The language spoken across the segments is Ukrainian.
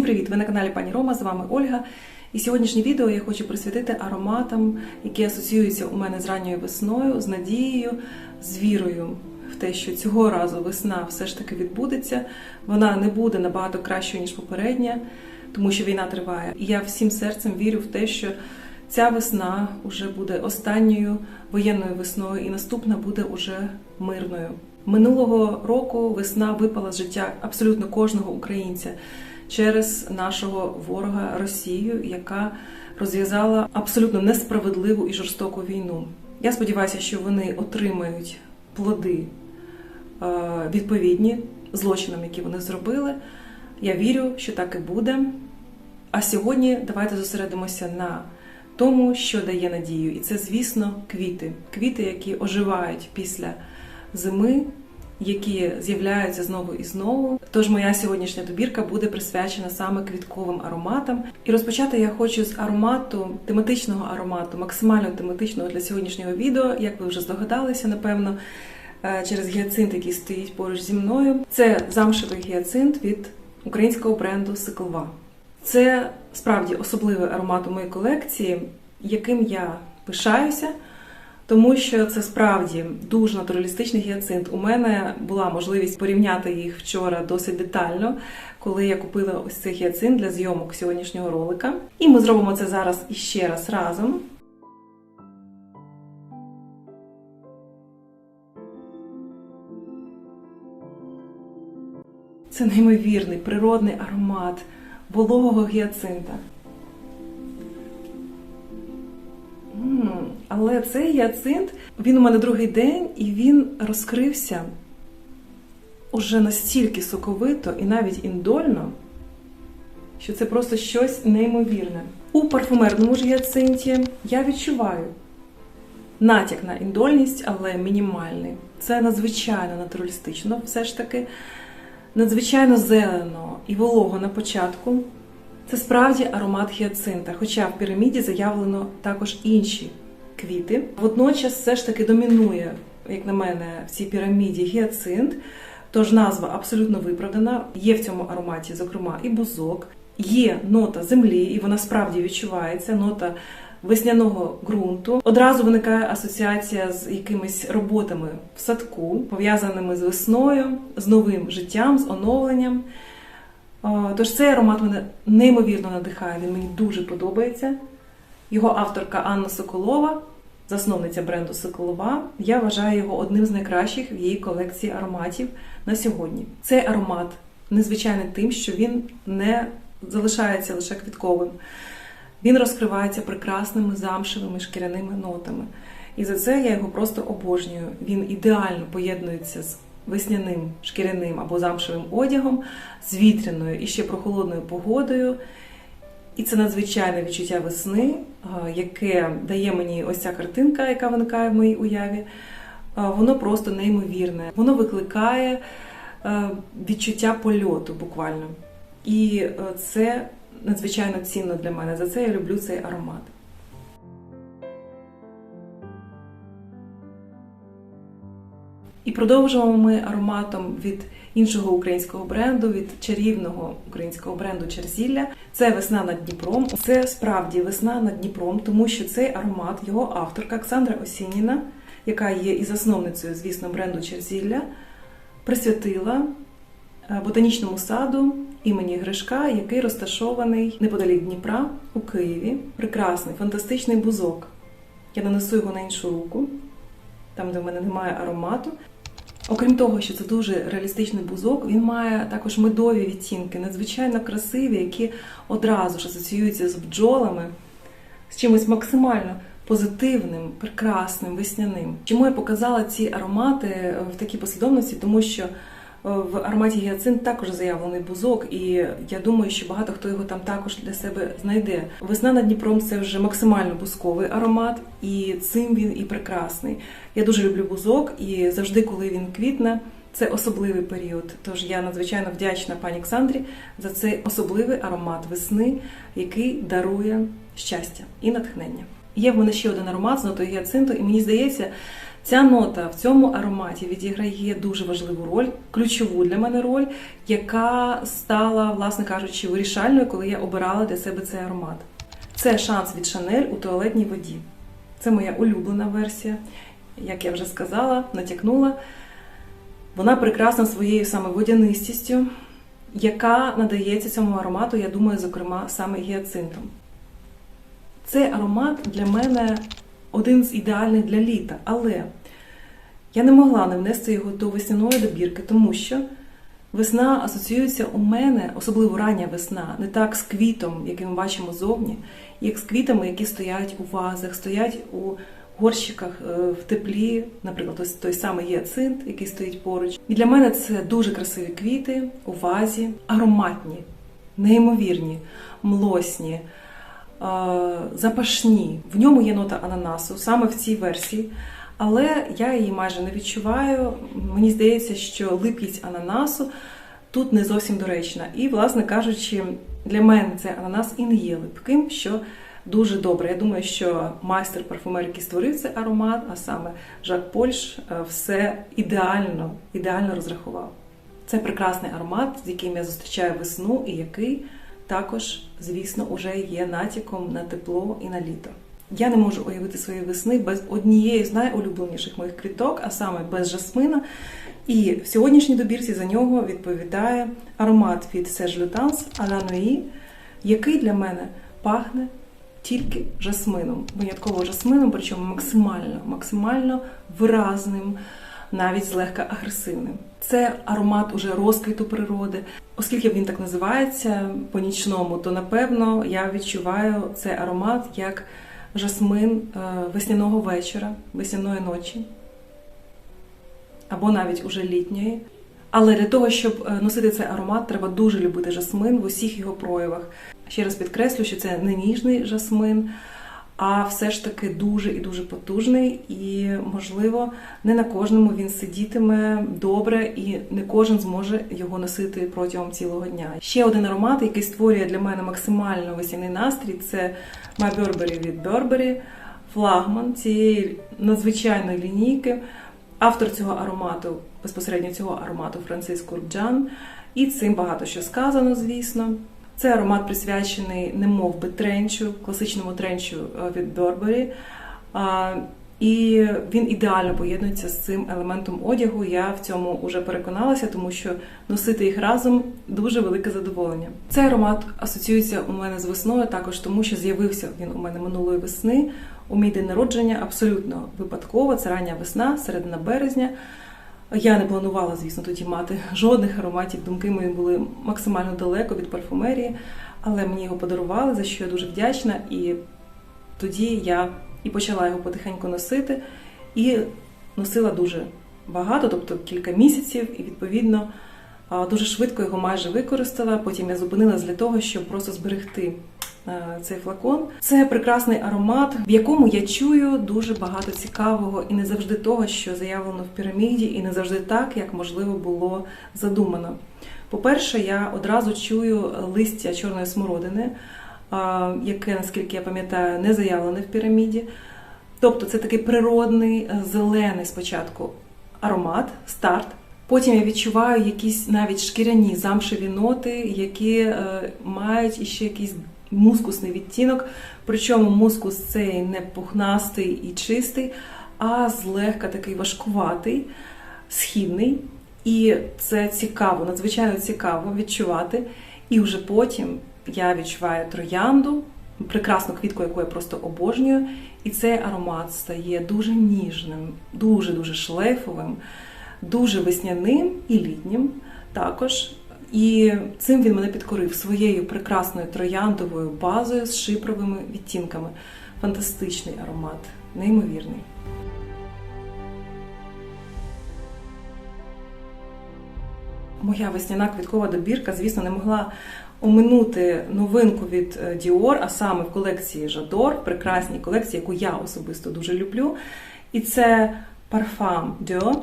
Всім привіт! Ви на каналі Пані Рома, з вами Ольга. І сьогоднішнє відео я хочу присвятити ароматам, які асоціюються у мене з ранньою весною, з надією, з вірою в те, що цього разу весна все ж таки відбудеться. Вона не буде набагато кращою, ніж попередня, тому що війна триває. І я всім серцем вірю в те, що ця весна вже буде останньою воєнною весною, і наступна буде уже мирною. Минулого року весна випала з життя абсолютно кожного українця через нашого ворога Росію, яка розв'язала абсолютно несправедливу і жорстоку війну. Я сподіваюся, що вони отримають плоди е, відповідні злочинам, які вони зробили. Я вірю, що так і буде. А сьогодні давайте зосередимося на тому, що дає надію, і це, звісно, квіти. Квіти, які оживають після зими, які з'являються знову і знову. Тож моя сьогоднішня добірка буде присвячена саме квітковим ароматам. І розпочати я хочу з аромату, тематичного аромату, максимально тематичного для сьогоднішнього відео, як ви вже здогадалися, напевно, е, через гіацинт, який стоїть поруч зі мною. Це замшевий гіацинт від українського бренду Сиклва. Це справді особливий аромат у моїй колекції, яким я пишаюся, тому що це справді дуже натуралістичний гіацинт. У мене була можливість порівняти їх вчора досить детально, коли я купила ось цей гіацинт для зйомок сьогоднішнього ролика. І ми зробимо це зараз іще раз разом. Це неймовірний природний аромат вологого гіацинта. Але цей гіацинт, він у мене другий день, і він розкрився уже настільки соковито і навіть індольно, що це просто щось неймовірне. У парфумерному ж гіацинті я відчуваю натяк на індольність, але мінімальний. Це надзвичайно натуралістично, все ж таки надзвичайно зелено і волого на початку. Це справді аромат гіацинта, хоча в піраміді заявлено також інші квіти. Водночас все ж таки домінує, як на мене, в цій піраміді гіацинт, тож назва абсолютно виправдана. Є в цьому ароматі, зокрема, і бузок, є нота землі, і вона справді відчувається, нота весняного ґрунту. Одразу виникає асоціація з якимись роботами в садку, пов'язаними з весною, з новим життям, з оновленням. Тож цей аромат мене неймовірно надихає, він мені дуже подобається. Його авторка Анна Соколова, засновниця бренду Соколова. Я вважаю його одним з найкращих в її колекції ароматів на сьогодні. Цей аромат незвичайний тим, що він не залишається лише квітковим. Він розкривається прекрасними замшевими шкіряними нотами. І за це я його просто обожнюю. Він ідеально поєднується з весняним шкіряним або замшевим одягом, з вітряною і ще прохолодною погодою. І це надзвичайне відчуття весни, яке дає мені ось ця картинка, яка виникає в моїй уяві. Воно просто неймовірне. Воно викликає відчуття польоту буквально. І це надзвичайно цінно для мене. За це я люблю цей аромат. І продовжуємо ми ароматом від іншого українського бренду, від чарівного українського бренду Черзілля. Це весна над Дніпром. Це справді весна над Дніпром, тому що цей аромат, його авторка Оксандра Осініна, яка є і засновницею, звісно, бренду Черзілля, присвятила ботанічному саду імені Гришка, який розташований неподалік Дніпра у Києві. Прекрасний, фантастичний бузок. Я нанесу його на іншу руку, там, де в мене немає аромату. Окрім того, що це дуже реалістичний бузок, він має також медові відтінки, надзвичайно красиві, які одразу ж асоціюються з бджолами, з чимось максимально позитивним, прекрасним, весняним. Чому я показала ці аромати в такій послідовності? Тому що в ароматі гіацинт також заявлений бузок, і я думаю, що багато хто його там також для себе знайде. Весна над Дніпром це вже максимально бузковий аромат, і цим він і прекрасний. Я дуже люблю бузок, і завжди, коли він квітне, це особливий період. Тож я надзвичайно вдячна пані Олександрі за цей особливий аромат весни, який дарує щастя і натхнення. Є в мене ще один аромат з нотою гіацинту, і мені здається, Ця нота в цьому ароматі відіграє дуже важливу роль, ключову для мене роль, яка стала, власне кажучи, вирішальною, коли я обирала для себе цей аромат. Це шанс від Шанель у туалетній воді. Це моя улюблена версія. Як я вже сказала, натякнула. Вона прекрасна своєю саме водянистістю, яка надається цьому аромату, я думаю, зокрема, саме гіацинтом. Цей аромат для мене один з ідеальних для літа, але я не могла не внести його до весняної добірки, тому що весна асоціюється у мене, особливо рання весна, не так з квітом, який ми бачимо зовні, як з квітами, які стоять у вазах, стоять у горщиках е, в теплі, наприклад, ось той самий гіацинт, який стоїть поруч. І для мене це дуже красиві квіти у вазі, ароматні, неймовірні, млосні, запашні. В ньому є нота ананасу, саме в цій версії. Але я її майже не відчуваю. Мені здається, що липкість ананасу тут не зовсім доречна. І, власне кажучи, для мене цей ананас і не є липким, що дуже добре. Я думаю, що майстер парфумер, який створив цей аромат, а саме Жак Польш, е, все ідеально, ідеально розрахував. Це прекрасний аромат, з яким я зустрічаю весну, і який також, звісно, уже є натяком на тепло і на літо. Я не можу уявити своєї весни без однієї з найулюбленіших моїх квіток, а саме без жасмина. І в сьогоднішній добірці за нього відповідає аромат від Serge Lutens à la який для мене пахне тільки жасмином, винятково жасмином, причому максимально, максимально виразним, навіть злегка агресивним. Це аромат уже розквіту природи. Оскільки він так називається по-нічному, то напевно я відчуваю цей аромат як жасмин е, весняного вечора, весняної ночі, або навіть уже літньої. Але для того, щоб е, носити цей аромат, треба дуже любити жасмин в усіх його проявах. Ще раз підкреслю, що це не ніжний жасмин, а все ж таки дуже і дуже потужний, і, можливо, не на кожному він сидітиме добре, і не кожен зможе його носити протягом цілого дня. Ще один аромат, який створює для мене максимально весняний настрій, це My Burberry від Burberry, флагман цієї надзвичайної лінійки. Автор цього аромату, безпосередньо цього аромату Франциск Курджан. І цим багато що сказано, звісно. Це аромат присвячений немов би тренчу, класичному тренчу е, від Burberry. І він ідеально поєднується з цим елементом одягу. Я в цьому вже переконалася, тому що носити їх разом дуже велике задоволення. Цей аромат асоціюється у мене з весною, також тому, що з'явився він у мене минулої весни. У мій день народження абсолютно випадково. Це рання весна, середина березня. Я не планувала, звісно, тоді мати жодних ароматів. Думки мої були максимально далеко від парфумерії, але мені його подарували, за що я дуже вдячна. І тоді я і почала його потихеньку носити, і носила дуже багато, тобто кілька місяців, і відповідно дуже швидко його майже використала. Потім я зупинилась для того, щоб просто зберегти. Цей флакон це прекрасний аромат, в якому я чую дуже багато цікавого і не завжди того, що заявлено в піраміді, і не завжди так, як можливо було задумано. По-перше, я одразу чую листя чорної смородини, яке, наскільки я пам'ятаю, не заявлене в піраміді. Тобто це такий природний, е, зелений спочатку аромат, старт. Потім я відчуваю якісь навіть шкіряні замшеві ноти, які е, мають іще якийсь мускусний відтінок. Причому мускус цей не пухнастий і чистий, а злегка такий важкуватий, східний. І це цікаво, надзвичайно цікаво відчувати. І вже потім я відчуваю троянду, прекрасну квітку, яку я просто обожнюю. І цей аромат стає дуже ніжним, дуже-дуже шлейфовим, дуже весняним і літнім також. І цим він мене підкорив своєю прекрасною трояндовою базою з шипровими відтінками. Фантастичний аромат, неймовірний. Моя весняна квіткова добірка, звісно, не могла оминути новинку від е, Dior, а саме в колекції Жадор, прекрасній колекції, яку я особисто дуже люблю. І це Parfum Dior.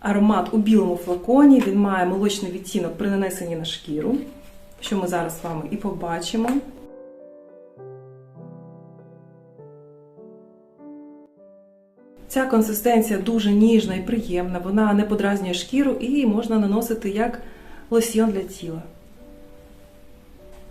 Аромат у білому флаконі, він має молочний відтінок при нанесенні на шкіру, що ми зараз з вами і побачимо. Ця консистенція дуже ніжна і приємна, вона не подразнює шкіру і можна наносити як лосьйон для тіла.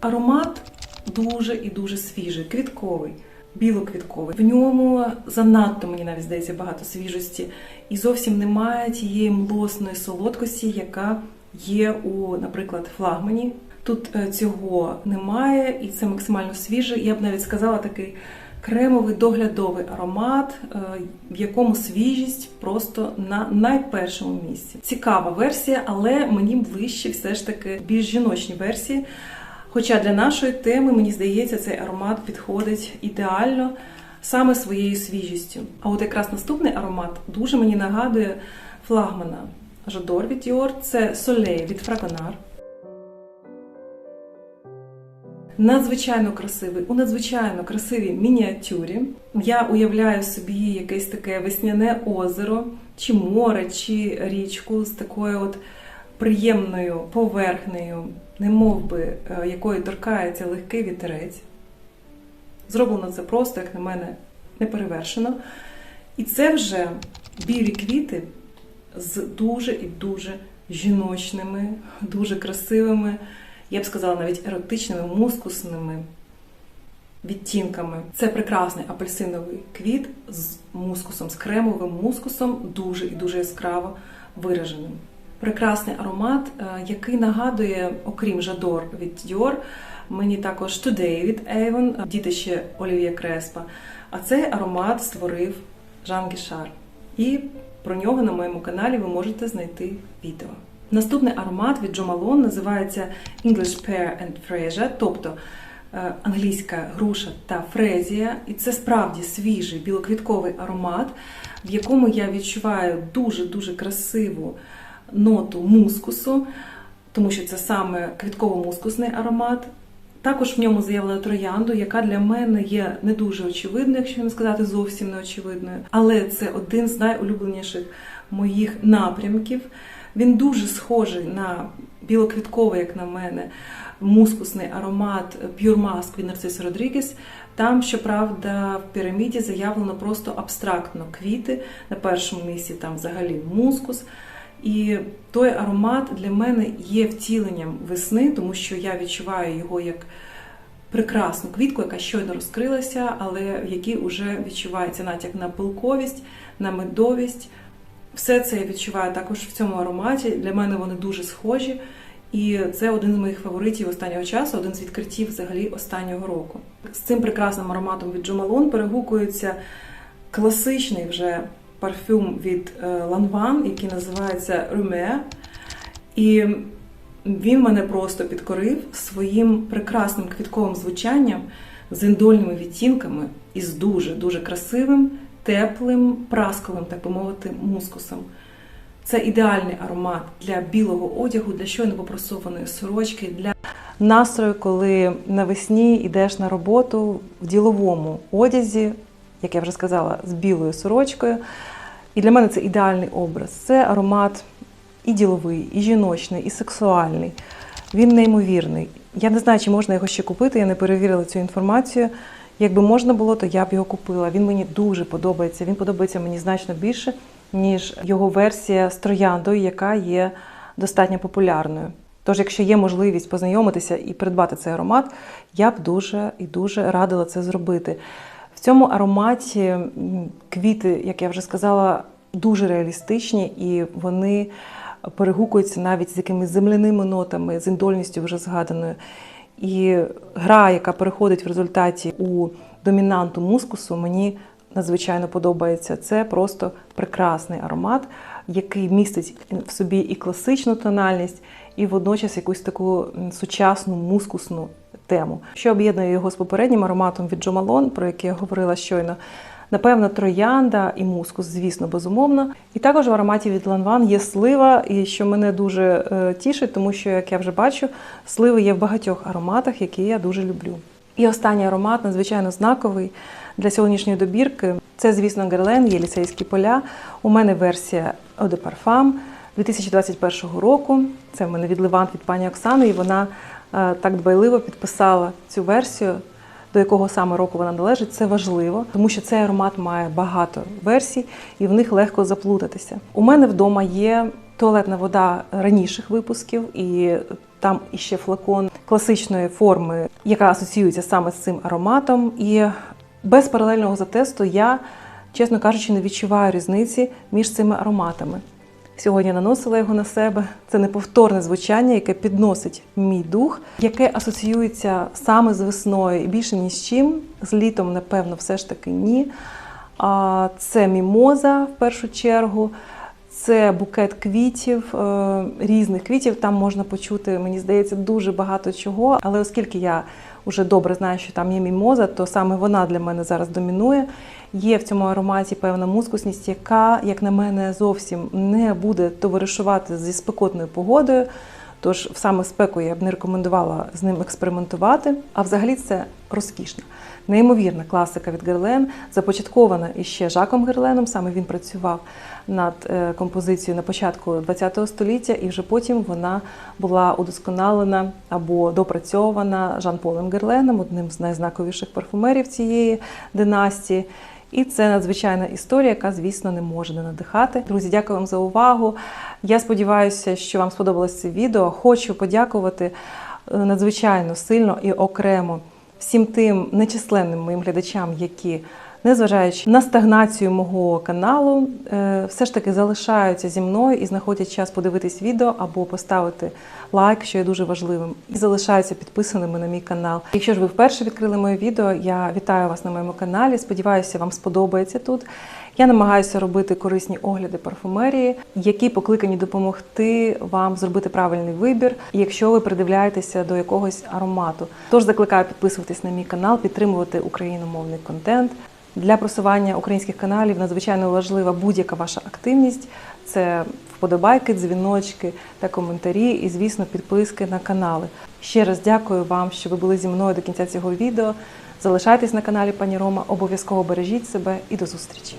Аромат дуже і дуже свіжий, квітковий, білоквітковий. В ньому занадто, мені навіть здається, багато свіжості, і зовсім немає тієї млосної солодкості, яка є у, наприклад, флагмані. Тут е, цього немає, і це максимально свіжий. Я б навіть сказала такий кремовий доглядовий аромат, е, в якому свіжість просто на найпершому місці. Цікава версія, але мені ближче все ж таки більш жіночні версії. Хоча для нашої теми, мені здається, цей аромат підходить ідеально саме своєю свіжістю. А от якраз наступний аромат дуже мені нагадує флагмана Жадор від Dior, це Soleil від Fragonard. Надзвичайно красивий, у надзвичайно красивій мініатюрі. Я уявляю собі якесь таке весняне озеро, чи море, чи річку з такою от приємною поверхнею, немов би, е, якої торкається легкий вітерець. Зроблено це просто, як на мене, неперевершено. І це вже білі квіти з дуже і дуже жіночними, дуже красивими, я б сказала, навіть еротичними, мускусними відтінками. Це прекрасний апельсиновий квіт з мускусом, з кремовим мускусом, дуже і дуже яскраво вираженим. Прекрасний аромат, е, який нагадує, окрім Жадор від Dior, мені також Today від Avon, дітище Олів'є Креспа. А цей аромат створив Жан Гішар. І про нього на моєму каналі ви можете знайти відео. Наступний аромат від Jo Malone називається English Pear and Freesia, тобто е, англійська груша та фрезія. І це справді свіжий білоквітковий аромат, в якому я відчуваю дуже-дуже красиву ноту мускусу, тому що це саме квітково-мускусний аромат. Також в ньому заявлена троянду, яка для мене є не дуже очевидною, якщо не сказати зовсім не очевидною. Але це один з найулюбленіших моїх напрямків. Він дуже схожий на білоквітковий, як на мене, мускусний аромат Pure Musk від Нарциса Родрігес. Там, щоправда, в піраміді заявлено просто абстрактно квіти. На першому місці там взагалі мускус. І той аромат для мене є втіленням весни, тому що я відчуваю його як прекрасну квітку, яка щойно розкрилася, але в якій вже відчувається натяк на пилковість, на медовість. Все це я відчуваю також в цьому ароматі. Для мене вони дуже схожі. І це один з моїх фаворитів останнього часу, один з відкриттів взагалі останнього року. З цим прекрасним ароматом від Malone перегукується класичний вже парфюм від Lanvin, який називається Rume. І він мене просто підкорив своїм прекрасним квітковим звучанням з індольними відтінками і з дуже-дуже красивим, теплим, прасковим, так би мовити, мускусом. Це ідеальний аромат для білого одягу, для щойно попросованої сорочки, для настрою, коли навесні йдеш на роботу в діловому одязі, як я вже сказала, з білою сорочкою. І для мене це ідеальний образ. Це аромат і діловий, і жіночний, і сексуальний. Він неймовірний. Я не знаю, чи можна його ще купити, я не перевірила цю інформацію. Якби можна було, то я б його купила. Він мені дуже подобається. Він подобається мені значно більше, ніж його версія з трояндою, яка є достатньо популярною. Тож, якщо є можливість познайомитися і придбати цей аромат, я б дуже і дуже радила це зробити. Цьому ароматі квіти, як я вже сказала, дуже реалістичні і вони перегукуються навіть з якимись земляними нотами, з індольністю вже згаданою. І гра, яка переходить в результаті у домінанту мускусу, мені надзвичайно подобається. Це просто прекрасний аромат, який містить в собі і класичну тональність, і водночас якусь таку сучасну мускусну тему. Що об'єднує його з попереднім ароматом від Malone, про який я говорила щойно. Напевно, троянда і мускус, звісно, безумовно. І також в ароматі від Lanvin є слива, і що мене дуже е, тішить, тому що, як я вже бачу, сливи є в багатьох ароматах, які я дуже люблю. І останній аромат надзвичайно знаковий для сьогоднішньої добірки. Це, звісно, Герлен, Єлісейські поля. У мене версія Eau de 2021 року. Це в мене від Левант від пані Оксани, і вона е, так дбайливо підписала цю версію. до якого саме року вона належить, це важливо, тому що цей аромат має багато версій і в них легко заплутатися. У мене вдома є туалетна вода раніших випусків, і там іще флакон класичної форми, яка асоціюється саме з цим ароматом. І без паралельного затесту я, чесно кажучи, не відчуваю різниці між цими ароматами. Сьогодні наносила його на себе. Це неповторне звучання, яке підносить мій дух, яке асоціюється саме з весною і більше ні з чим. З літом, напевно, все ж таки ні. Це мімоза в першу чергу. Це букет квітів, е, різних квітів. Там можна почути, мені здається, дуже багато чого. Але оскільки я вже добре знаю, що там є мімоза, то саме вона для мене зараз домінує. Є в цьому ароматі певна мускусність, яка, як на мене, зовсім не буде товаришувати зі спекотною погодою. Тож в саме спеку я б не рекомендувала з ним експериментувати. А взагалі це розкішно. Неймовірна класика від Герлен, започаткована іще Жаком Герленом. Саме він працював над е, композицією на початку ХХ століття, і вже потім вона була удосконалена або допрацьована Жан-Полем Герленом, одним з найзнаковіших парфумерів цієї династії. І це надзвичайна історія, яка, звісно, не може не надихати. Друзі, дякую вам за увагу. Я сподіваюся, що вам сподобалось це відео. Хочу подякувати е, надзвичайно сильно і окремо всім тим нечисленним моїм глядачам, які, незважаючи на стагнацію мого каналу, е, все ж таки залишаються зі мною і знаходять час подивитись відео або поставити лайк, що є дуже важливим, і залишаються підписаними на мій канал. Якщо ж ви вперше відкрили моє відео, я вітаю вас на моєму каналі. Сподіваюся, вам сподобається тут. Я намагаюся робити корисні огляди парфумерії, які покликані допомогти вам зробити правильний вибір, якщо ви придивляєтеся до якогось аромату. Тож закликаю підписуватись на мій канал, підтримувати україномовний контент. Для просування українських каналів надзвичайно важлива будь-яка ваша активність. Це вподобайки, дзвіночки та коментарі, і, звісно, підписки на канали. Ще раз дякую вам, що ви були зі мною до кінця цього відео. Залишайтесь на каналі Пані Рома, обов'язково бережіть себе і до зустрічі!